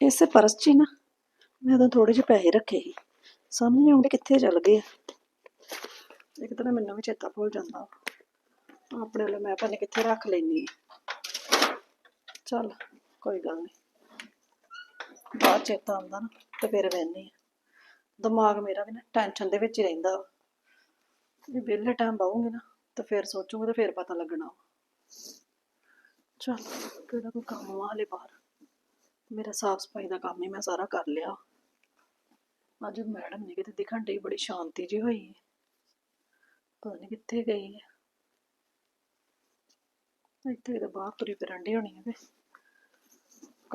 ਇਸੇ ਪਰਸ 'ਚ ਹੀ ਨਾ। ਮੈਂ ਉਦੋਂ ਥੋੜੇ ਜਿਹੇ ਪੈਸੇ ਰੱਖੇ ਸੀ। ਸਮਝ ਨਹੀਂ ਆਉਂਦੇ ਕਿੱਥੇ ਚਲ ਗਏ ਇੱਕ ਤਾਂ ਮੈਨੂੰ ਵੀ ਚੇਤਾ ਭੁੱਲ ਜਾਂਦਾ। ਆਪਣੇ ਲਈ ਮੈਂ ਪਤਾ ਨੀ ਕਿੱਥੇ ਰੱਖ ਲੈਣੀ ਚੱਲ, ਕੋਈ ਗੱਲ ਨਹੀਂ ਬਾਅਦ ਚੇਤਾ ਆਉਂਦਾ ਨਾ, ਤੇ ਫਿਰ ਵਹਿੰਦੀ ਆ। ਦਿਮਾਗ ਮੇਰਾ ਵੀ ਨਾ ਟੈਨਸ਼ਨ ਦੇ ਵਿੱਚ ਹੀ ਰਹਿੰਦਾ ਵਾ। ਜੇ ਵਿਹਲੇ ਟਾਈਮ ਬਾਹੂੰਗੀ ਨਾ, ਤੇ ਫਿਰ ਸੋਚੂਗੀ ਤੇ ਫਿਰ ਪਤਾ ਲੱਗਣਾ ਵਾ। ਚੱਲ, ਕਿਹੜਾ ਕੋਈ ਕੰਮ ਆ ਹਲੇ ਬਾਹਰ। ਮੇਰਾ ਸਾਫ਼ ਸਫ਼ਾਈ ਦਾ ਕੰਮ ਹੀ ਮੈਂ ਸਾਰਾ ਕਰ ਲਿਆ। ਅੱਜ ਮੈਡਮ ਨੇ ਕਿਤੇ ਦਿਖਣ ਡਈ ਬੜੀ ਸ਼ਾਂਤੀ ਜੀ ਹੋਈ। ਹੈ ਪਤਾ ਨਹੀਂ ਕਿੱਥੇ ਗਈ। ਹੈ ਇੱਥੇ ਤਾਂ ਬਾਹਰ ਤੁਰੀ ਫਿਰਨ ਡਈ ਹੋਣੀ ਹੈ ਕਿ।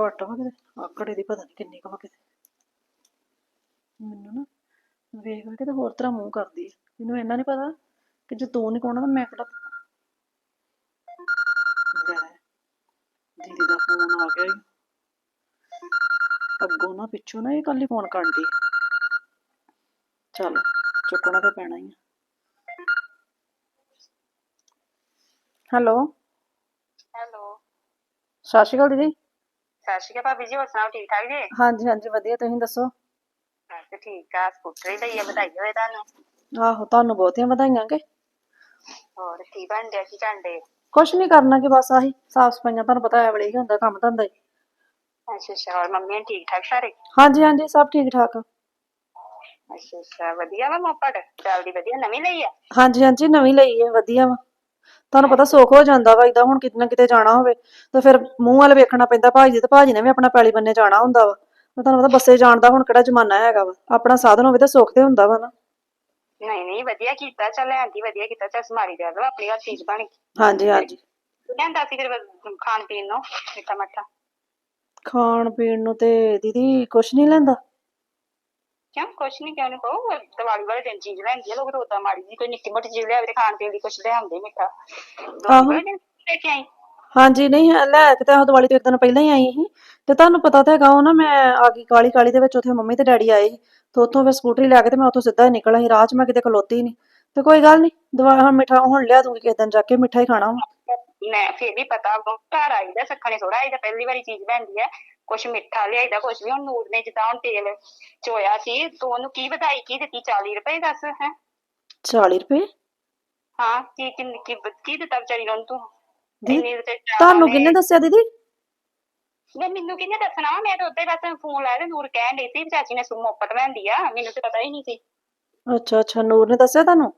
ਘੱਟ ਵਾ ਕਿਤੇ, ਆਕੜੇ ਦੀ ਪਤਾ ਨਹੀਂ ਕਿੰਨੀ ਕੁ ਵਾ ਕਿਤੇ। ਮੈਨੂੰ ਨਾ ਵੇਖ ਵੇਖ ਕੇ ਤਾਂ ਹੋਰ ਤਰ੍ਹਾਂ ਮੂੰਹ ਕਰਦੀ ਹੈ ਮੈਨੂੰ ਇੰਨਾ ਨਹੀਂ ਪਤਾ ਕਿ ਜੇ ਤੂੰ ਨਹੀਂ ਕੋਣਾ ਤਾਂ ਮੈਂ ਕਿਹੜਾ ਦੀਦੀ ਦਾ ਫੋਨ ਆ ਗਿਆ ਅੱਗੋਂ ਨਾ ਪਿੱਛੋਂ ਨਾ ਇਹ ਕੱਲੀ ਫੋਨ ਕਰਦੀ ਚੱਲ ਚੁੱਕਣਾ ਤਾਂ ਪੈਣਾ ਹੀ ਹੈਲੋ? ਹੈਲੋ। ਸਤਿ ਸ਼੍ਰੀ ਅਕਾਲ ਦੀਦੀ। ਸਤਿ ਸ਼੍ਰੀ ਅਕਾਲ ਭਾਬੀ ਜੀ ਹੋਰ ਸੁਣਾਓ ਠੀਕ ਠਾਕ ਜੀ? ਹਾਂਜੀ ਹਾਂਜੀ ਵਧੀਆ ਤੁਸੀਂ ਦੱਸੋ? ਤੇ ਠੀਕ ਆ ਸਕੂਟਰ ਹੀ ਲਈ ਆ ਵਧਾਈ ਹੋਵੇ ਤੁਹਾਨੂੰ। ਆਹੋ ਤੁਹਾਨੂੰ ਬਹੁਤੀਆਂ ਵਧਾਈਆਂ ਕਿ? ਹੋਰ ਕੀ ਬਣ ਰਿਹਾ ਕੀ ਕਰਦੇ ਕੁਛ ਨਹੀਂ ਕਰਨਾ ਕਿ ਬਸ ਆਹੀ ਸਾਫ਼ ਸਫਾਈਆਂ ਤੁਹਾਨੂੰ ਪਤਾ ਹੈ ਵੇਲੇ ਹੀ ਹੁੰਦਾ ਕੰਮ ਧੰਦਾ ਹੀ। ਅੱਛਾ ਅੱਛਾ ਹੋਰ ਮੰਮੀ ਠੀਕ ਠਾਕ ਸਾਰੇ? ਹਾਂਜੀ ਹਾਂਜੀ ਸਭ ਠੀਕ ਠਾਕ ਆ। ਅੱਛਾ ਅੱਛਾ ਵਧੀਆ ਵਾ ਮੋਪੜ? ਚੱਲਦੀ ਵਧੀਆ ਨਵੀਂ ਲਈ ਆ? ਹਾਂਜੀ ਹਾਂਜੀ ਨਵੀਂ ਲਈ ਹੈ ਵਧੀਆ ਵਾ। ਤੁਹਾਨੂੰ ਪਤਾ ਸੁੱਖ ਹੋ ਜਾਂਦਾ ਵਾ ਇਦਾਂ ਹੁਣ ਕਿਤੇ ਨਾ ਕਿਤੇ ਜਾਣਾ ਹੋਵੇ ਤਾਂ ਫਿਰ ਮੂੰਹ ਵੱਲ ਵੇਖਣਾ ਪੈਂਦਾ ਭਾਜੀ ਤੇ ਭਾਜੀ ਨੇ ਵੀ ਆਪਣਾ ਪੈਲੀ ਬੰਨੇ ਜਾਣਾ ਹੁੰਦਾ ਵਾ। ਤਾਂ ਤੁਹਾਨੂੰ ਪਤਾ ਬੱਸੇ ਜਾਣ ਦਾ ਹੁਣ ਕਿਹੜਾ ਜ਼ਮਾਨਾ ਹੈਗਾ ਵਾ ਆਪਣਾ ਸਾਧਨ ਹੋਵੇ ਤਾਂ ਸੁੱਖ ਤੇ ਹੁੰਦਾ ਵਾ ਨਾ। ਨਹੀਂ ਨਹੀਂ ਵਧੀਆ ਕੀਤਾ ਚੱਲ ਆਂਟੀ ਵਧੀਆ ਕੀਤਾ ਚੱਲ ਸਮਾਰੀ ਦੇ ਦੋ ਆਪਣੀ ਚੀਜ਼ ਬਣ ਗਈ ਹਾਂਜੀ ਹਾਂਜੀ। ਲਿਆਂਦਾ ਸੀ ਫਿਰ ਖਾਣ ਪੀਣ ਨੂੰ ਮਿੱਠਾ ਮੱਠਾ ਖਾਣ ਪੀਣ ਨੂੰ ਤੇ ਦੀਦੀ ਕੁਛ ਨਹੀਂ ਲੈਂਦਾ? ਕਿਉਂ? ਕੁਛ ਨਹੀਂ ਕਿਉਂ ਨਹੀਂ ਕਹੋ ਦੀਵਾਲੀ ਵਾਲੇ ਦਿਨ ਚੀਜ਼ ਲੈਂਦੀ ਆ ਲੋਕ ਤਾਂ ਉਦਾਂ ਮਾੜੀ ਜੀ ਕੋਈ ਨਿੱਕੀ ਮੋਟੀ ਚੀਜ਼ ਲਿਆਵੇ ਤੇ ਖਾਣ ਪੀਣ ਦੀ ਕੁਛ ਲਿਆਉਂਦੇ ਮਿੱਠਾ ਦੀਵਾਲੀ ਵਾਲੇ ਦਿਨ ਲੈ ਕੇ ਆਈ। ਹਾਂਜੀ ਨਹੀਂ ਹੈ, ਲੈ ਕੇ ਤਾਂ ਉਹ ਦੀਵਾਲੀ ਤੋਂ ਇੱਕ ਦਿਨ ਪਹਿਲਾਂ ਹੀ ਆਈ ਸੀ। ਤੇ ਤੁਹਾਨੂੰ ਪਤਾ ਤਾਂ ਹੈਗਾ ਉਹ ਨਾ ਮੈਂ ਆ ਗਈ ਕਾਲੀ ਕਾਲੀ ਦੇ ਵਿੱਚ ਉੱਥੇ ਮੰਮੀ ਤੇ ਡੈਡੀ ਆਏ ਸੀ। ਤੇ ਉੱਥੋਂ ਫਿਰ ਸਕੂਟਰੀ ਲੈ ਕੇ ਤੇ ਮੈਂ ਉੱਥੋਂ ਸਿੱਧਾ ਹੀ ਨਿਕਲ ਆਈ ਰਾਹ 'ਚ ਮੈਂ ਕਿਤੇ ਖਲੋਤੀ ਨਹੀਂ। ਤੇ ਕੋਈ ਗੱਲ ਨਹੀਂ ਦਵਾ ਹੁਣ ਮਿੱਠਾ ਹੁਣ ਲਿਆ ਦੂੰਗੀ ਕਿਸੇ ਦਿਨ ਜਾ ਕੇ ਮਿੱਠਾ ਹੀ ਖਾਣਾ ਵਾ। ਮੈਂ ਫਿਰ ਵੀ ਪਤਾ ਘਰ ਆਈਦਾ ਸੱਖਣੇ ਥੋੜਾ ਆਈਦਾ ਪਹਿਲੀ ਵਾਰੀ ਚੀਜ਼ ਲੈਂਦੀ ਹੈ। ਕੁਛ ਮਿੱਠਾ ਲਿਆਈਦਾ ਕੁਛ ਵੀ ਹੁਣ ਨੂਰ ਨੇ ਜਿੱਦਾਂ ਹੁਣ ਤੇਲ ਚੋਇਆ ਸੀ ਤੂੰ ਉਹਨੂੰ ਕੀ ਵਧਾਈ ਕੀ ਦਿੱਤੀ? 40 ਰੁਪਏ ਦੱਸ ਹੈ? 40 ਰੁਪਏ? ਹਾਂ ਕੀ ਕੀ ਕੀ ਕੀ ਦਿੱਤਾ ਵਿਚਾਰੀ ਨੂੰ ਤੂੰ? ਤੁਹਾਨੂੰ ਕਿਹਨੇ ਦੱਸਿਆ ਦੀਦੀ? ਮੈਂ ਮੈਨੂੰ ਕਿਹਨੇ ਦੱਸਣਾ? ਮੈਂ ਤਾਂ ਉੱਤੇ ਬਸ ਫੋਨ ਲਾਇਆ ਤੇ ਨੂਰ ਕਹਿਣ ਡਈ ਸੀ ਚਾਚੀ ਨੇ ਸੁਮੋ ਮੋਪਟ ਲੈਂਦੀ ਆ ਮੈਨੂੰ ਤਾਂ ਪਤਾ ਹੀ ਨਹੀਂ ਸੀ। ਅੱਛਾ ਅੱਛਾ ਨੂਰ ਨੇ ਦੱਸਿਆ ਤੁਹਾਨੂੰ?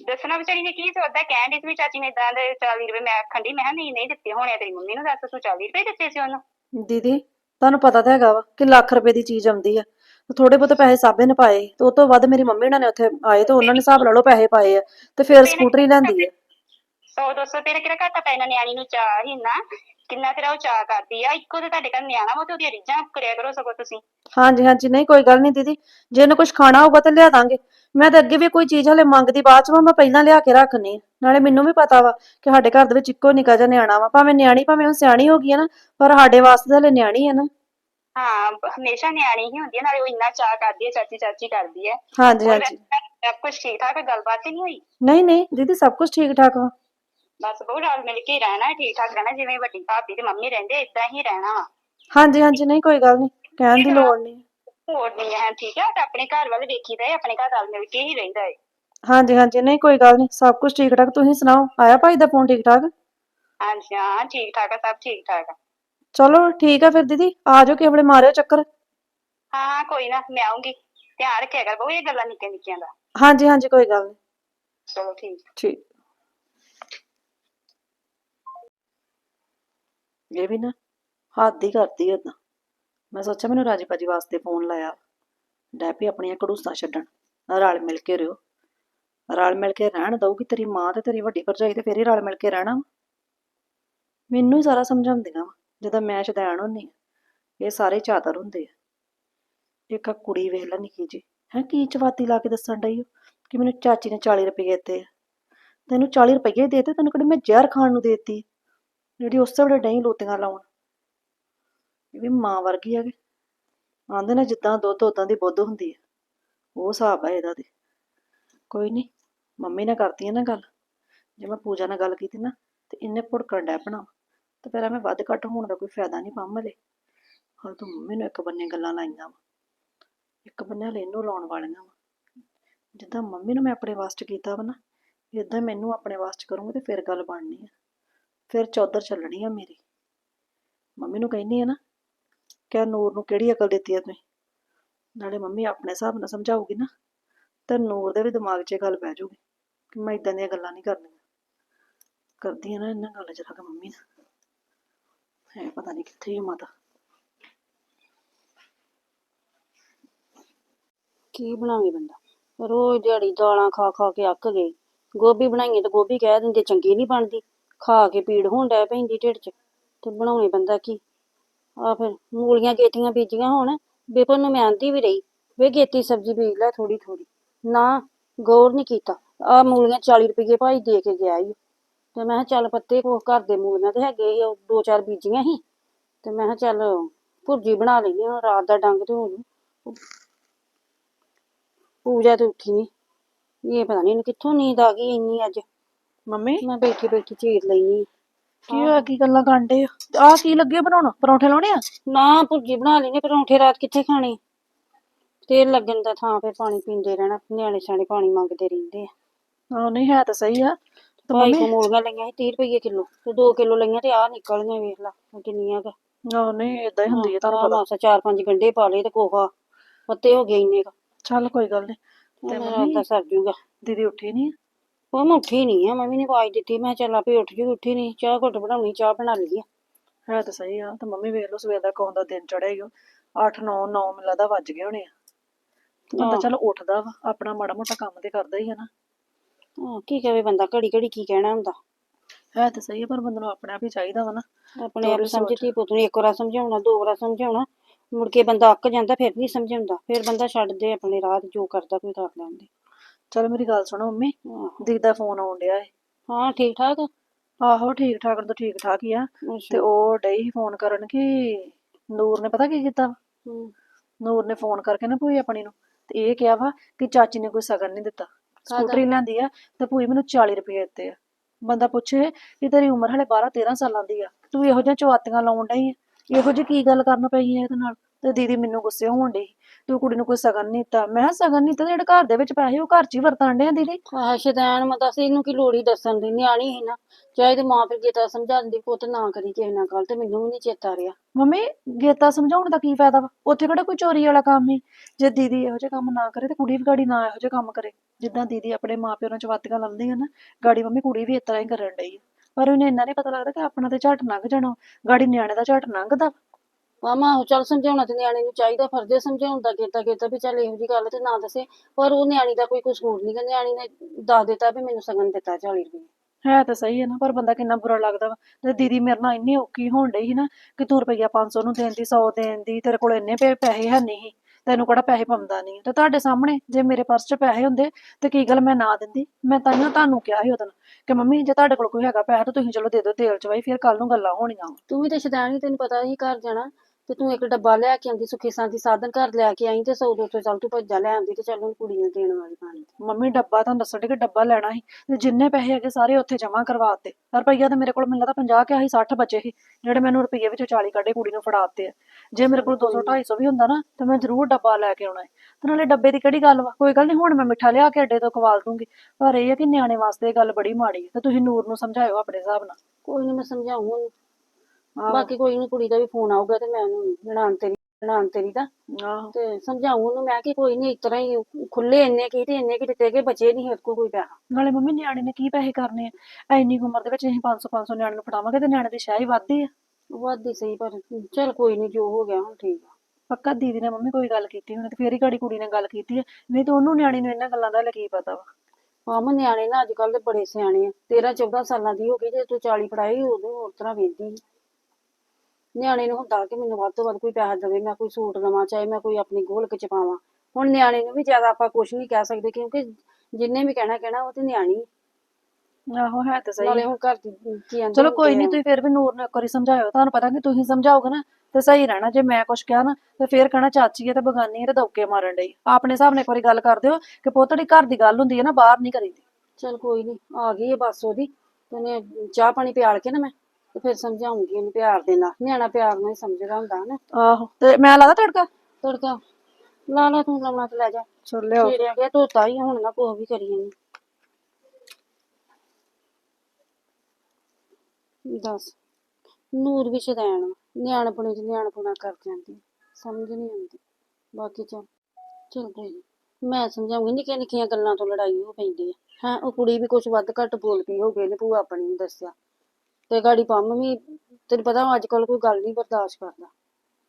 ਦੱਸਣਾ ਵਿਚਾਰੀ ਨੇ ਕੀ ਸੋਚਦਾ ਕਹਿਣ ਸੀ ਵੀ ਚਾਚੀ ਨੇ ਇਦਾਂ ਦੇ 40 ਰੁਪਏ ਮੈਂ ਆਖਣ ਡਈ ਮੈਂ ਕਿਹਾ ਨਹੀਂ ਨਹੀਂ ਦਿੱਤੇ ਹੋਣੇ ਆ ਤੇਰੀ ਮੰਮੀ ਨੂੰ ਦੱਸ ਤੂੰ 40 ਰੁਪਏ ਦਿੱਤੇ ਸੀ ਉਹਨੂੰ। ਦੀਦੀ ਤੁਹਾਨੂੰ ਪਤਾ ਤਾਂ ਹੈਗਾ ਵਾ ਕਿ ਲੱਖ ਰੁਪਏ ਦੀ ਚੀਜ਼ ਆਉਂਦੀ ਆ। ਥੋੜੇ ਬਹੁਤੇ ਪੈਸੇ ਸਾਬੇ ਨੇ ਪਾਏ ਤੇ ਉਹ ਤੋਂ ਵੱਧ ਮੇਰੀ ਮੰਮੀ ਉਹਨਾਂ ਨੇ ਉੱਥੇ ਆਏ ਤੇ ਉਹਨਾਂ ਨੇ ਹਿਸਾਬ ਲਾ ਲਓ ਪੈਸੇ ਪਾਏ ਆ ਤੇ ਫਿਰ ਸਕੂਟਰੀ ਲੈਂਦੀ ਆ। 100 200 ਤੇਰੇ ਕਿਹੜਾ ਘਾਟਾ ਪੈਣਾ ਨਿਆਣੀ ਨੂੰ ਚਾਹ ਹੀ ਨਾ ਕਿੰਨਾ ਤੇਰਾ ਉਹ ਚਾਹ ਕਰਦੀ ਆ? ਇੱਕੋ ਤੇ ਤੁਹਾਡੇ ਘਰ ਨਿਆਣਾ ਵਾ ਤੇ ਉਹਦੀਆਂ ਰੀਝਾਂ ਕਰਿਆ ਕਰੋ ਸਗੋਂ ਤੁਸੀਂ। ਹਾਂਜੀ ਹਾਂਜੀ ਨਹੀਂ ਕੋਈ ਗੱਲ ਨਹੀਂ ਦੀਦੀ। ਜੇ ਇਹਨੂੰ ਕੁਝ ਖਾਣਾ ਹੋਊਗਾ ਤੇ ਲਿਆ ਦਾਂਗੇ। ਮੈਂ ਤਾਂ ਅੱਗੇ ਵੀ ਕੋਈ ਚੀਜ਼ ਹਲੇ ਮੰਗਦੀ ਬਾਅਦ ਚ ਵਾ ਮੈਂ ਪਹਿਲਾਂ ਲਿਆ ਕੇ ਰੱਖਨੀ ਆ ਨਾਲੇ ਮੈਨੂੰ ਵੀ ਪਤਾ ਵਾ ਕਿ ਸਾਡੇ ਘਰ ਦੇ ਵਿੱਚ ਇੱਕੋ ਨਿੱਕਾ ਜਿਹਾ ਨਿਆਣਾ ਵਾ। ਭਾਵੇਂ ਨਿਆਣੀ ਭਾਵੇਂ ਉਹ ਸਿਆਣੀ ਹੋ ਗਈ ਆ ਨਾ ਪਰ ਸਾਡੇ ਵਾਸਤੇ ਤਾਂ ਹਲੇ ਨਿਆਣੀ ਆ ਨਾ। ਹਾਂ ਬ- ਹਮੇਸ਼ਾ ਨਿਆਣੀ ਹੀ ਹੁੰਦੀ ਹੈ ਨਾਲੇ ਉਹ ਇੰਨਾ ਚਾਹ ਕਰਦੀ ਹੈ ਚਾਚੀ ਚਾਚੀ ਕਰਦੀ ਹੈ। ਹਾਂਜੀ ਹਾਂਜੀ। ਸਭ ਕੁਝ ਠੀਕ ਠਾਕ ਹੈ, ਗੱਲਬਾਤ ਹੀ ਨਹੀਂ ਹੋਈ? ਨਹੀਂ ਨਹੀਂ ਦੀਦੀ ਸਭ ਕੁਝ ਠੀਕ ਠਾਕ ਵਾ। ਬਸ ਬਹੁਤ ਰਲ ਮਿਲ ਕੇ ਹੀ ਰਹਿਣਾ ਠੀਕ ਠਾਕ ਰਹਿਣਾ ਜਿਵੇਂ ਵੱਡੀ ਭਾਬੀ ਤੇ ਮੰਮੀ ਰਹਿੰਦੇ ਇਦਾਂ ਹੀ ਰਹਿਣਾ ਵਾ। ਹਾਂਜੀ ਹਾਂਜੀ ਨਹੀਂ ਕੋਈ ਗੱਲ ਨਹੀਂ ਕਹਿਣ ਦੀ ਲੋੜ ਨਹੀਂ। ਹੋਰ ਨਹੀਂ ਹੈ ਠੀਕ ਹੈ ਤੇ ਆਪਣੇ ਘਰ ਵੱਲ ਵੇਖੀਦਾ ਹੈ ਆਪਣੇ ਘਰ ਰਲ ਮਿਲ ਕੇ ਹੀ ਰਹਿੰਦਾ ਹੈ। ਹਾਂਜੀ ਹਾਂਜੀ ਨਹੀਂ ਕੋਈ ਗੱਲ ਨਹੀਂ ਸਭ ਕੁਝ ਠੀਕ ਠਾਕ ਤੁਸੀਂ ਸੁਣਾਓ ਆਇਆ ਭਾਈ ਦਾ ਫੋਨ ਠੀਕ ਠਾਕ? ਹਾਂਜੀ ਹਾਂ ਠੀਕ ਠਾਕ ਹੈ ਸਭ ਠੀਕ ਠਾਕ ਹੈ ਚਲੋ ਠੀਕ ਆ ਫਿਰ ਦੀਦੀ ਆ ਜਾਓ ਕਿਸੇ ਵੇਲੇ ਮਾਰਿਓ ਚੱਕਰ। ਹਾਂ ਕੋਈ ਨਾ ਮੈਂ ਆਉਂਗੀ ਧਿਆਨ ਰੱਖਿਆ ਕਰ ਬਹੁਤ ਇਹ ਗੱਲਾਂ ਨਿੱਕੀਆਂ ਨਿੱਕੀਆਂ ਦਾ। ਹਾਂਜੀ ਹਾਂਜੀ ਕੋਈ ਗੱਲ ਨਹੀਂ। ਚਲੋ ਠੀਕ ਠੀਕ। ਇਹ ਵੀ ਨਾ ਹੱਦ ਹੀ ਕਰਦੀ ਓਦਾਂ ਮੈਂ ਸੋਚਿਆ ਮੈਨੂੰ ਰਾਜੀ ਭਾਜੀ ਵਾਸਤੇ ਫੋਨ ਲਾਇਆ। ਡੈਪੀ ਆਪਣੀਆਂ ਕੜੂਸਾਂ ਛੱਡਣ, ਰਲ ਮਿਲ ਕੇ ਰਿਓ। ਰਲ ਮਿਲ ਕੇ ਰਹਿਣ ਦਊਗੀ ਤੇਰੀ ਮਾਂ ਤੇ ਤੇਰੀ ਵੱਡੀ ਭਰਜਾਈ ਤੇ ਫੇਰ ਹੀ ਰਲ ਮਿਲ ਕੇ ਰਹਿਣਾ ਵਾ। ਮੈਨੂੰ ਹੀ ਸਾਰਾ ਸਮਝਾਉਂਦੀਆਂ ਵਾ, ਜਦੋਂ ਮੈਂ ਸ਼ਦੈਣ ਹੁੰਨੀ ਆ, ਇਹ ਸਾਰੇ ਚਾਦਰ ਹੁੰਦੇ ਆ। ਇੱਕ ਆਹ ਕੁੜੀ ਵੇਖ ਲੈ ਨਿੱਕੀ ਜੀ ਹੈ ਕੀ ਚਵਾਤੀ ਲਾ ਕੇ ਦੱਸਣ ਡਈ ਓ ਕਿ ਮੈਨੂੰ ਚਾਚੀ ਨੇ 40 ਰੁਪਏ ਦਿੱਤੇ ਆ। ਤੈਨੂੰ 40 ਰੁਪਏ ਦੇਤੇ ਤੈਨੂੰ ਕਿਹੜੀ ਮੈਂ ਜ਼ਹਿਰ ਖਾਣ ਨੂੰ ਦੇਤੀ ਜਿਹੜੀ ਉਸ ਵੇਲੇ ਡਹੀਂ ਲੋਤੀਆਂ ਲਾਉਣ। ਇਹ ਵੀ ਮਾਂ ਵਰਗੀ ਹੈਗੇ ਆਂਦੇ ਨੇ ਜਿੱਦਾਂ ਦੁੱਧ ਉਦਾਂ ਦੀ ਬੁੱਧ ਹੁੰਦੀ ਹੈ ਉਹ ਹਿਸਾਬ ਹੈ ਇਹਦਾ ਤੇ। ਕੋਈ ਨਹੀਂ ਮੰਮੀ ਨਾਲ ਕਰਦੀ ਆ ਨਾ ਗੱਲ। ਜੇ ਮੈਂ ਪੂਜਾ ਨਾਲ ਗੱਲ ਕੀਤੀ ਨਾ, ਤੇ ਇਹਨੇ ਭੁੜਕਣ ਡੈ ਪਣਾ ਤੇ ਫਿਰ ਐਵੇਂ ਵੱਧ ਘੱਟ ਹੋਣ ਦਾ ਕੋਈ ਫਾਇਦਾ ਨਹੀਂ ਪੰਮ ਹਲੇ। ਹਾਂ ਤੂੰ ਮੰਮੀ ਨੂੰ ਇੱਕ ਬੰਨੇ ਗੱਲਾਂ ਲਾਈਆਂ ਵਾ। ਇੱਕ ਬੰਨੇ ਹਲੇ ਇਹਨੂੰ ਲਾਉਣ ਵਾਲੀਆਂ ਵਾ। ਜਿੱਦਾਂ ਮੰਮੀ ਨੂੰ ਮੈਂ ਆਪਣੇ ਵਾਸਤੇ ਕੀਤਾ ਵਾ ਨਾ ਇਦਾਂ ਮੈਨੂੰ ਆਪਣੇ ਵਾਸਤੇ ਚ ਕਰੂੰਗੀ ਤੇ ਫਿਰ ਗੱਲ ਬਣਨੀ ਆ। ਫਿਰ ਚੌਧਰ ਚੱਲਣੀ ਆ ਮੇਰੀ। ਮੰਮੀ ਨੂੰ ਕਹਿੰਦੀ ਆ ਨਾ ਕਿ ਨੂਰ ਨੂੰ ਕਿਹੜੀ ਅਕਲ ਦਿੱਤੀ ਆ ਤੁਸੀਂ? ਨਾਲੇ ਮੰਮੀ ਆਪਣੇ ਹਿਸਾਬ ਨਾਲ ਸਮਝਾਊਗੀ ਨਾ, ਤੇ ਨੂਰ ਦੇ ਵੀ ਦਿਮਾਗ 'ਚ ਗੱਲ ਪੈ ਜਾਊਗੀ ਕਿ ਮੈਂ ਇਦਾਂ ਦੀਆਂ ਗੱਲਾਂ ਨਹੀਂ ਕਰਨੀਆਂ। ਕਰਦੀ ਆ ਨਾ ਇਹਨਾਂ ਗੱਲ ਜਰਾ ਕਿ ਮੰਮੀ ਨਾਲ। ਹੈ ਪਤਾ ਨਹੀਂ ਕਿੱਥੇ ਹੀ ਮਾਤਾ। ਕੀ ਬਣਾਵੇ ਬੰਦਾ? ਰੋਜ਼ ਦਿਹਾੜੀ ਦਾਲਾਂ ਖਾ ਖਾ ਕੇ ਅੱਕ ਗਈ ਗੋਭੀ ਬਣਾਈਏ ਤਾਂ ਗੋਭੀ ਕਹਿ ਦਿੰਦੇ, ਚੰਗੀ ਨਹੀਂ ਬਣਦੀ। ਖਾ ਕੇ ਪੀੜ ਹੋਣ ਡੈ ਪੈਂਦੀ ਢਿੱਡ 'ਚ, ਤੇ ਬਣਾਉਣੇ ਬੰਦਾ ਕੀ? ਆ ਫਿਰ ਮੂਲੀਆਂ ਗੇਤੀਆਂ ਬੀਜੀਆਂ ਹੋਣ ਬੇਪਨ ਨੂੰ ਮੈਂ ਆਂਦੀ ਵੀ ਰਹੀ। ਵੇ ਗੇਤੀ ਸਬਜ਼ੀ ਬੀਜ ਲੈ ਥੋੜੀ ਥੋੜੀ ਨਾ, ਗੌਰ ਨਹੀਂ ਕੀਤਾ। ਆ ਮੂਲੀਆਂ 40 ਰੁਪਏ ਭਾਈ ਦੇ ਕੇ ਗਿਆ ਈ। ਤੇ ਮੈਂ ਕਿਹਾ ਚੱਲ ਪੱਤੇ ਕੋ ਘਰ ਦੇ ਮੂਲੀਆਂ ਤੇ ਹੈਗੇ ਸੀ ਉਹ ਦੋ ਚਾਰ ਬੀਜੀਆਂ ਸੀ। ਤੇ ਮੈਂ ਕਿਹਾ ਚੱਲ ਭੁਰਜੀ ਬਣਾ ਲਈਏ, ਹੁਣ ਰਾਤ ਦਾ ਡੰਗ ਤੇ ਹੋ ਜੂ ਪੂਜਾ ਤੇ ਉੱਠੀ ਨਹੀਂ ਇਹ ਪਤਾ ਨਹੀਂ ਇਹਨੂੰ ਕਿੱਥੋਂ ਨੀਂਦ ਆ ਗਈ ਇੰਨੀ ਅੱਜ। ਮੰਮੀ? ਮੈਂ ਬੈਠੀ ਬੈਠੀ ਚੀਰ ਲੈਣੀ। ਕੀ ਹੋਇਆ ਕੀ ਗੱਲਾਂ ਕਾਂਡੇ ਆ ਕੀ ਲੱਗੇ ਬਣਾਉਣ ਪਰੌਂਠੇ ਲਾਉਣੇ ਆ? ਨਾ ਭੁਰਜੀ ਬਣਾ ਲੈਨੇ ਪਰੌਂਠੇ ਰਾਤ ਕਿੱਥੇ ਖਾਣੇ? ਤੇਲ ਲੱਗਣ ਦਾ ਥਾਂ ਫੇ ਪਾਣੀ ਪੀਂਦੇ ਰਹਿਣਾ ਨਿਆਣੇ ਸਿਆਣੇ ਪਾਣੀ ਮੰਗਦੇ ਰਹਿੰਦੇ ਆ। ਹਾਂ ਨਹੀਂ ਹੈ ਤਾਂ ਸਹੀ ਆ। ਤੇ ਭਾਈ ਕੋ ਮੰਮੀ ਮੂਲੀਆਂ ਲਈਆਂ ਸੀ 30 ਰੁਪਏ ਕਿਲੋ। ਤੇ 2 ਕਿਲੋ ਲਈਆਂ ਤੇ ਆ ਨਿਕਲੀਆਂ ਵੇਖ ਲਾ ਆਹ ਕਿੰਨੀਆਂ ਕ। ਹਾਂ ਨਹੀਂ ਇਦਾਂ ਹੀ ਹੁੰਦੀ ਹੈ ਤੁਹਾਨੂੰ ਪਤਾ। ਮਾਸਾ ਚਾਰ ਪੰਜ ਗੰਢੇ ਪਾ ਲਏ ਤੇ ਕੋਹਾ ਪੱਤੇ ਹੋ ਗਏ ਇੰਨੇ ਕ। ਚੱਲ ਕੋਈ ਗੱਲ ਨਹੀਂ ਤੇ ਰਾਤ ਮੰਮੀ? ਦਾ ਸਰ ਜੂਗਾ। ਦੀਦੀ ਉੱਠੀ ਨਹੀਂ ਉਹ ਮੈਂ ਉੱਠੀ ਨਹੀਂ ਆ ਮੈਂ ਵੀ ਨੇ ਆਵਾਜ਼ ਦਿੱਤੀ। ਮੈਂ ਕਿਹਾ ਚੱਲ ਆਪੇ ਉੱਠ ਜੂ ਉੱਠੀ ਨਹੀਂ ਚਾਹ ਘੁੱਟ ਬਣਾਉਣੀ ਚਾਹ ਬਣਾ ਲਈ ਆ। ਹੈ ਤਾਂ ਸਹੀ ਆ ਤੇ ਮੰਮੀ ਵੇਖ ਲਓ ਸਵੇਰ ਦਾ ਕੌਣ ਦਾ ਦਿਨ ਚੜਿਆ ਹੀ 8 9 9 ਮੈਨੂੰ ਲੱਗਦਾ ਵੱਜ ਗਏ ਹੋਣੇ ਆ। ਤੇ ਹਾਂ। ਚੱਲ ਉੱਠਦਾ ਵਾ ਆਪਣਾ ਮਾੜਾ ਮੋਟਾ ਕੰਮ ਤੇ ਕਰਦਾ ਹੀ ਆ ਨਾ। ਹਾਂ ਕੀ ਕਵੇ ਬੰਦਾ ਘੜੀ ਘੜੀ ਕੀ ਕਹਿਣਾ ਹੁੰਦਾ? ਹੈ ਤਾਂ ਸਹੀ ਆ ਪਰ ਬੰਦੇ ਨੂੰ ਆਪਣੇ ਆਪ ਹੀ ਚਾਹੀਦਾ ਵਾ ਨਾ। ਆਪਣੇ ਆਪ। ਸਮਝਦੀ ਪੁੱਤ ਨੂੰ ਇੱਕ ਵਾਰ ਸਮਝਾਉਣਾ ਦੋ ਵਾਰ ਸਮਝਾਉਣਾ। ਮੁੜ ਕੇ ਬੰਦਾ ਅੱਕ ਜਾਂਦਾ ਫਿਰ ਨਹੀਂ ਸਮਝਾਉਂਦਾ। ਫਿਰ ਬੰਦਾ ਛੱਡ ਦੇ ਆਪਣੇ ਰਾਹ ਤੇ ਜੋ ਕਰਦਾ ਕੋਈ ਕਰ ਲੈਂਦੇ ਚੱਲ ਮੇਰੀ ਗੱਲ ਸੁਣੋ ਮੰਮੀ ਦੀਦੀ ਫੋਨ ਆਉਣ ਡਿਆ ਏ ਹਾਂ ਠੀਕ ਠਾਕ? ਆਹੋ ਠੀਕ ਠਾਕ ਤਾਂ ਠੀਕ ਠਾਕ ਹੀ ਆ। ਤੇ ਉਹ ਡਈ ਫੋਨ ਕਰਨ ਕਿ ਨੂਰ ਨੇ ਪਤਾ ਕੀ ਕੀਤਾ ਨੂਰ ਨੇ ਫੋਨ ਕਰਕੇ ਨਾ ਭੂਈ ਆਪਣੀ ਨੂੰ ਤੇ ਇਹ ਕਿਹਾ ਵਾ ਕਿ ਚਾਚੀ ਨੇ ਕੋਈ ਸਗਨ ਨਹੀਂ ਦਿੱਤਾ। ਸਕੂਟਰੀ ਲੈਂਦੀ ਆ ਤੇ ਭੂਈ ਮੈਨੂੰ 40 ਰੁਪਏ ਦਿੱਤੇ ਆ। ਬੰਦਾ ਪੁੱਛੇ ਕਿ ਤੇਰੀ ਉਮਰ ਹਲੇ 12 13 ਸਾਲਾਂ ਦੀ ਆ। ਤੂੰ ਇਹੋ ਜਿਹੀਆਂ ਚਵਾਤੀਆਂ ਲਾਉਣ ਡਈ ਆ? ਇਹੋ ਜਿਹੀ ਕੀ ਗੱਲ ਕਰਨ ਪਈ ਆ ਇਹਦੇ ਨਾਲ? ਤੇ ਦੀਦੀ ਮੈਨੂੰ ਗੁੱਸੇ ਹੋਣ ਡਈ। ਤੂੰ ਕੁੜੀ ਨੂੰ ਕੋਈ ਸਗਨ ਨਹੀਂ ਦਿੱਤਾ। ਮੈਂ ਕਿਹਾ ਸਗਨ ਨਹੀਂ ਦਿੱਤਾ ਤੇ ਜਿਹੜੇ ਘਰ ਦੇ ਵਿੱਚ ਪੈਸੇ ਉਹ ਘਰ 'ਚ ਹੀ ਵਰਤਣ ਡਏ ਆ ਦੀਦੀ। ਆਹ ਸ਼ੈਤਾਨ ਮੈਂ ਦੱਸ ਇਹਨੂੰ ਕੀ ਲੋੜ ਹੀ ਦੱਸਣ ਦੀ? ਨਿਆਣੀ ਸੀ ਨਾ। ਚਾਹੇ ਤੇ ਮਾਂ ਫਿਰ ਗੀਤਾ ਸਮਝਾਉਂਦੀ ਪੁੱਤ ਨਾ ਕਰੀ ਕਿਸੇ ਨਾਲ ਗੱਲ ਤੇ ਮੈਨੂੰ ਵੀ ਨਹੀਂ ਚੇਤਾ ਰਿਹਾ। ਮੰਮੀ ਗੇਤਾ ਸਮਝਾਉਣ ਦਾ ਕੀ ਫਾਇਦਾ ਵਾ? ਉੱਥੇ ਕਿਹੜਾ ਕੋਈ ਚੋਰੀ ਵਾਲਾ ਕੰਮ ਹੀ ਜੇ ਦੀਦੀ ਇਹੋ ਜਿਹੇ ਕੰਮ ਨਾ ਕਰੇ ਤੇ ਕੁੜੀ ਵੀ ਗਾੜੀ ਨਾ ਇਹੋ ਜਿਹੇ ਕੰਮ ਕਰੇ। ਜਿੱਦਾਂ ਦੀਦੀ ਆਪਣੇ ਮਾਪਿਆਂ ਨਾਲ ਚਵਾਤੀਆਂ ਲਾਉਂਦੀ ਆ ਨਾ ਗਾੜੀ ਮੰਮੀ ਕੁੜੀ ਵੀ ਇਸ ਤਰ੍ਹਾਂ ਹੀ ਕਰਨ ਡਈ ਆ। ਪਰ ਉਹਨੇ ਇੰਨਾ ਨਹੀਂ ਪਤਾ ਲੱਗਦਾ ਕਿ ਆਪਣਾ ਤੇ ਝਟ ਲੰਘ ਜਾਣਾ। ਗਾੜੀ ਨਿਆਣੇ ਦਾ ਝਟ ਲੰਘਦਾ ਮਾਮਾ ਉਹ ਚੱਲ ਸਮਝਾਉਣਾ ਤੇ ਨਿਆਣੇ ਨੂੰ ਚਾਹੀਦਾ ਫਰਜ਼ ਹੈ ਸਮਝਾਉਣ ਦਾ ਕੀਤਾ ਕੀਤਾ ਵੀ ਚੱਲ ਇਹੋ ਜੀ ਗੱਲ ਤੇ ਨਾ ਦੱਸੇ। ਪਰ ਉਹ ਨਿਆਣੀ ਦਾ ਕੋਈ ਕਸੂਰ ਨਹੀਂ ਗਾ। ਨਿਆਣੀ ਨੇ ਦੱਸ ਦਿੱਤਾ ਵੀ ਮੈਨੂੰ ਸਗਨ ਦਿੱਤਾ 40 ਰੁਪਏ। ਹੈ ਤਾਂ ਸਹੀ ਹੈ ਨਾ ਪਰ ਬੰਦਾ ਕਿੰਨਾ ਬੁਰਾ ਲੱਗਦਾ ਵਾ। ਤੇ ਦੀਦੀ ਮੇਰੇ ਨਾਲ ਇੰਨੀ ਔਖੀ ਹੋਣ ਡਈ ਸੀ ਨਾ ਕਿ ਤੂੰ ਰੁਪਈਆ 500 ਨੂੰ ਦੇਣ ਦੀ 100 ਦੇਣ ਦੀ ਤੇਰੇ ਕੋਲ ਇੰਨੇ ਪੈ- ਪੈਸੇ ਹੈ ਨਹੀਂ ਤੈਨੂੰ ਕਿਹੜਾ ਪੈਸੇ ਪਾਉਂਦਾ ਨਹੀਂ ਤੇ ਤੁਹਾਡੇ ਸਾਹਮਣੇ ਜੇ ਮੇਰੇ ਪਰਸ 'ਚ ਪੈਸੇ ਹੁੰਦੇ ਤੇ ਕੀ ਗੱਲ ਮੈਂ ਨਾ ਦਿੰਦੀ? ਮੈਂ ਤਾਂ ਨਾ ਤੁਹਾਨੂੰ ਕਿਹਾ ਸੀ ਉਦੋਂ ਕਿ ਮੰਮੀ ਜੇ ਤੁਹਾਡੇ ਕੋਲ ਕੋਈ ਹੈਗਾ ਪੈਸਾ ਤਾਂ ਤੁਸੀਂ ਚਲੋ ਦੇ ਦਿਓ ਤੇਲ 'ਚ ਬਾਈ ਫਿਰ ਕੱਲ ਨੂੰ ਗੱਲਾਂ ਹੋਣੀਆਂ ਤੂੰ ਵੀ ਤੇ ਸ਼ੈਤਾਨ ਹੀ ਤੈਨੂੰ ਪਤਾ ਹੀ ਘਰ ਜਾਣਾ। ਤੇ ਤੂੰ ਇੱਕ ਡੱਬਾ ਲੈ ਕੇ ਆਂਦੀ ਸੁੱਖੀ ਸਾਂਦੀ ਸਾਧਨ ਘਰ ਲੈ ਕੇ ਆਈ ਤੇ ਸੌ ਦੋ ਸੌ ਚੱਲ ਤੂੰ ਭੱਜਾ ਲੈ ਆਂਦੀ ਤੇ ਚੱਲ ਉਹਨੂੰ ਕੁੜੀ ਨੂੰ ਦੇਣ ਵਾਲੀ ਪਾਣੀ ਮੰਮੀ ਡੱਬਾ ਤੁਹਾਨੂੰ ਦੱਸਣ ਡਈ ਕਿ ਡੱਬਾ ਲੈਣਾ ਸੀ ਤੇ ਜਿੰਨੇ ਪੈਸੇ ਹੈਗੇ ਸਾਰੇ ਉੱਥੇ ਜਮ੍ਹਾਂ ਕਰਵਾਤੇ ਰੁਪਈਆ ਤਾਂ ਮੇਰੇ ਕੋਲ ਮੈਨੂੰ ਲੱਗਦਾ 50 ਕਿ ਆਹੀ 60 ਬਚੇ ਸੀ ਜਿਹੜੇ ਮੈਨੂੰ ਰੁਪਈਏ ਵਿੱਚੋਂ 40 ਕੱਢੇ ਕੁੜੀ ਨੂੰ ਫੜਾਤੇ ਆ। ਜੇ ਮੇਰੇ ਕੋਲ 200 250 ਵੀ ਹੁੰਦਾ ਨਾ ਤੇ ਮੈਂ ਜ਼ਰੂਰ ਡੱਬਾ ਲੈ ਕੇ ਆਉਣਾ ਹੈ। ਤੇ ਨਾਲੇ ਡੱਬੇ ਦੀ ਕਿਹੜੀ ਗੱਲ ਵਾ? ਕੋਈ ਗੱਲ ਨਹੀਂ ਹੁਣ ਮੈਂ ਮਿੱਠਾ ਲਿਆ ਕੇ ਅੱਡੇ ਤੋਂ ਖਵਾਲ ਦੂੰਗੀ। ਪਰ ਇਹ ਹੈ ਕਿ ਨਿਆਣੇ ਵਾਸਤੇ ਇਹ ਗੱਲ ਬੜੀ ਮਾੜੀ ਹੈ ਤੇ ਤੁਸੀਂ ਨੂਰ ਨੂੰ ਸਮਝਾਇਓ ਆਪਣੇ ਹਿਸਾਬ ਨਾਲ। ਕੋਈ ਨਹੀਂ ਮੈਂ ਆਹੋ। ਬਾਕੀ ਕੋਈ ਨਹੀਂ ਕੁੜੀ ਦਾ ਵੀ ਫੋਨ ਆਊਗਾ ਤੇ ਮੈਂ ਉਹਨੂੰ ਨਨਾਣ ਤੇਰੀ ਨਨਾਣ ਤੇਰੀ ਦਾ। ਆਹੋ। ਤੇ ਸਮਝਾਊਂ ਉਹਨੂੰ ਮੈਂ ਕਿ ਕੋਈ ਨਹੀਂ ਇਸ ਤਰ੍ਹਾਂ ਹੀ ਖੁੱਲੇ ਇੰਨੇ ਕੀ ਤੇ ਇੰਨੇ ਕੀ ਦਿੱਤੇ ਕਿ ਬਚੇ ਨਹੀਂ ਹੋਰ ਕੋਈ ਪੈਸਾ। ਨਾਲੇ ਮੰਮੀ ਨਿਆਣੇ ਨੇ ਕੀ ਪੈਸੇ ਕਰਨੇ ਆ? ਐਨੀ ਕੁ ਉਮਰ ਦੇ ਵਿੱਚ ਅਸੀਂ 500 500 ਨਿਆਣੇ ਨੂੰ ਫੜਾਵਾਂਗੇ ਤੇ ਨਿਆਣੇ ਦੀ ਸ਼ਾਹ ਹੀ ਵੱਧਦੀ ਆ। ਵਾਦੀ ਸਹੀ ਪਰ ਚੱਲ ਕੋਈ ਨਹੀਂ ਜੋ ਹੋ ਗਿਆ ਹੁਣ ਠੀਕ ਆ। ਪੱਕਾ ਦੀਦੀ ਨੇ ਮੰਮੀ ਕੋਈ ਗੱਲ ਕੀਤੀ ਹੋਣੀ ਤੇ ਫੇਰ ਹੀ ਗਾੜੀ ਕੁੜੀ ਨੇ ਗੱਲ ਕੀਤੀ ਹੈ ਨਹੀਂ ਤਾਂ ਉਹਨੂੰ ਨਿਆਣੀ ਨੂੰ ਇਹਨਾਂ ਗੱਲਾਂ ਦਾ ਹਲੇ ਕੀ ਪਤਾ ਵਾ। ਮਾਮਾ ਨਿਆਣੇ ਨਾ ਅੱਜ ਕੱਲ ਦੇ ਬੜੇ ਸਿਆਣੇ ਆ। 13 14 ਸਾਲਾਂ ਦੀ ਹੋ ਗਈ ਜੇ ਤੂੰ 40 ਪੜਾਈ ਉਦੋਂ ਹੋਰ ਤਰ੍ਹਾਂ ਵੇਂਦੀ ਨਿਆਣੇ ਨੂੰ ਹੁੰਦਾ ਕਿ ਮੈਨੂੰ ਵੱਧ ਤੋਂ ਵੱਧ ਕੋਈ ਪੈਸਾ ਦੇਵੇ ਮੈਂ ਕੋਈ ਸੂਟ ਲਵਾਂ ਚਾਹੇ ਮੈਂ ਕੋਈ ਆਪਣੀ ਗੋਲਕ ਚ ਪਾਵਾਂ। ਹੁਣ ਨਿਆਣੇ ਨੂੰ ਵੀ ਜ਼ਿਆਦਾ ਆਪਾਂ ਕੁਝ ਨਹੀਂ ਕਹਿ ਸਕਦੇ ਕਿਉਂਕਿ ਜਿੰਨੇ ਵੀ ਕਹਿਣਾ ਕਹਿਣਾ ਉਹ ਤੇ ਨਿਆਣੀ ਆਹੋ ਹੈ ਤਾਂ ਸਹੀ। ਨਾਲੇ ਹੁਣ ਘਰ ਦੀ ਕੀ ਆਂਦੇ ਚਲੋ ਕੋਈ ਨਹੀਂ ਤੁਸੀਂ ਫਿਰ ਵੀ ਨੂਰ ਨੂੰ ਇੱਕ ਵਾਰੀ ਸਮਝਾਇਓ। ਤੁਹਾਨੂੰ ਪਤਾ ਕਿ ਤੁਸੀਂ ਸਮਝਾਓਗੇ ਨਾ ਤੇ ਸਹੀ ਰਹਿਣਾ। ਜੇ ਮੈਂ ਕੁਝ ਕਿਹਾ ਨਾ ਤੇ ਫਿਰ ਕਹਿਣਾ ਚਾਚੀ ਹੈ ਤੇ ਬਗਾਨੀ ਹੈ ਤੇ ਦੌਕੇ ਮਾਰਨ ਡਈ। ਆਪਣੇ ਹਿਸਾਬ ਨਾਲ ਇੱਕ ਵਾਰੀ ਗੱਲ ਕਰ ਦਿਓ ਕਿ ਪੋਤੜੀ ਘਰ ਦੀ ਗੱਲ ਹੁੰਦੀ ਹੈ ਨਾ ਬਾਹਰ ਨਹੀਂ ਕਰੀਦੀ। ਚਲ ਕੋਈ ਨਹੀਂ ਆ ਗਈ ਹੈ ਬਸ ਉਹਦੀ। ਤੇ ਉਹਨੇ ਚਾਹ ਪਾਣੀ ਪਿਆਲ ਕੇ ਨਾ ਮੈਂ। ਤੇ ਫਿਰ ਸਮਝਾਉਂਗੀ ਇਹਨੂੰ ਪਿਆਰ ਦੇ ਨਾਲ। ਨਿਆਣਾ ਪਿਆਰ ਨਾਲ ਹੀ ਸਮਝਦਾ ਹੁੰਦਾ ਨਾ ਆਹੋ। ਤੇ ਮੈਂ ਲਾਦਾ ਤੜਕਾ? ਤੜਕਾ। ਲਾ ਲਾ ਤੂੰ ਲਾਉਣਾ ਤੇ ਲੈ ਜਾ। ਛੋਲੇ ਹੋ ਫੇਰਿਆ ਗਿਆ ਧੋਤਾ ਹੀ ਹੁਣ ਨਾ ਕੁਛ ਵੀ ਕਰੀ ਜਾਂਦੀ ਦੱਸ। ਨੂਰ ਵੀ ਸ਼ਦੈਣ ਵਾ। ਨਿਆਣਪੁਣੇ ਚ ਨਿਆਣਪੁਣਾ ਕਰ ਜਾਂਦੀ ਸਮਝ ਨਹੀਂ ਆਉਂਦੀ। ਬਾਕੀ ਚੱਲ ਚੱਲ ਕੋਈ। ਮੈਂ ਸਮਝਾਉਂਗੀ ਨਿੱਕੀਆਂ ਨਿੱਕੀਆਂ ਗੱਲਾਂ ਤੋਂ ਲੜਾਈ ਹੋ ਪੈਂਦੀ ਹੈ ਹਾਂ ਉਹ ਕੁੜੀ ਵੀ ਕੁਛ ਵੱਧ ਘੱਟ ਬੋਲ ਪਈ ਹੋ ਗਈ ਨੇ ਭੂਆ ਆਪਣੀ ਨੂੰ ਦੱਸਿਆ। ਤੇ ਗਾੜੀ ਪੰਮ ਵੀ, ਤੈਨੂੰ ਪਤਾ ਅੱਜ ਕੱਲ ਕੋਈ ਗੱਲ ਨਹੀਂ ਬਰਦਾਸ਼ਤ ਕਰਦਾ।